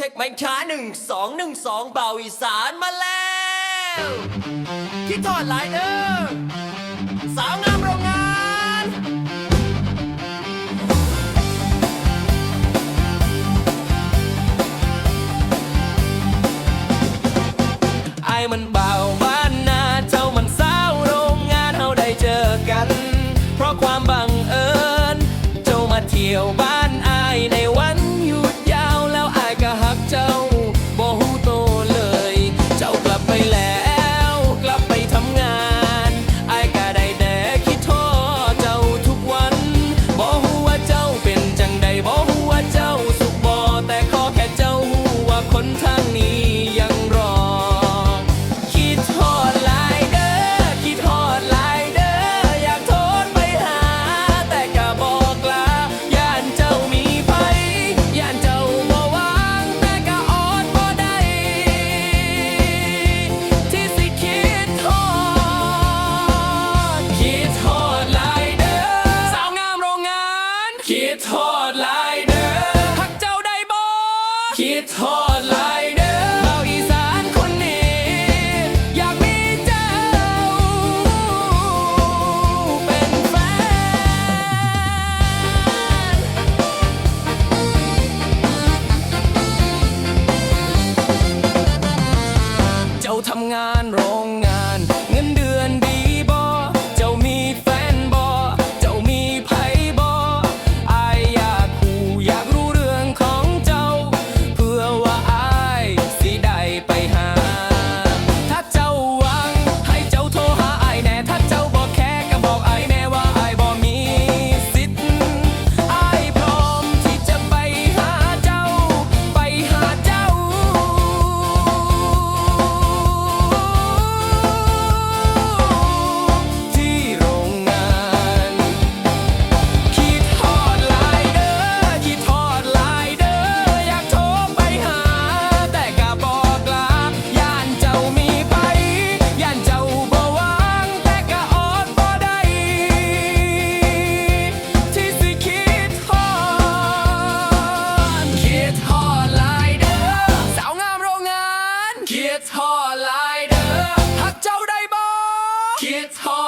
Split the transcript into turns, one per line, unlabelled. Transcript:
เช็คแม่ช้าหนึ่งสองหนึ่งสองเบาอีสานมาแล้วที่ทอดหลายเด้อสาวงามโรงงาน
ไอ้มันเบาบ้านนาเจ้ามันสาวโรงงานเฮาได้เจอกัน เพราะความเบา คิดทอดลายเด้อเบาอีสานคนนี้ อยากมีเจ้า เป็นแฟน เจ้าทำงานโรง Gets hard.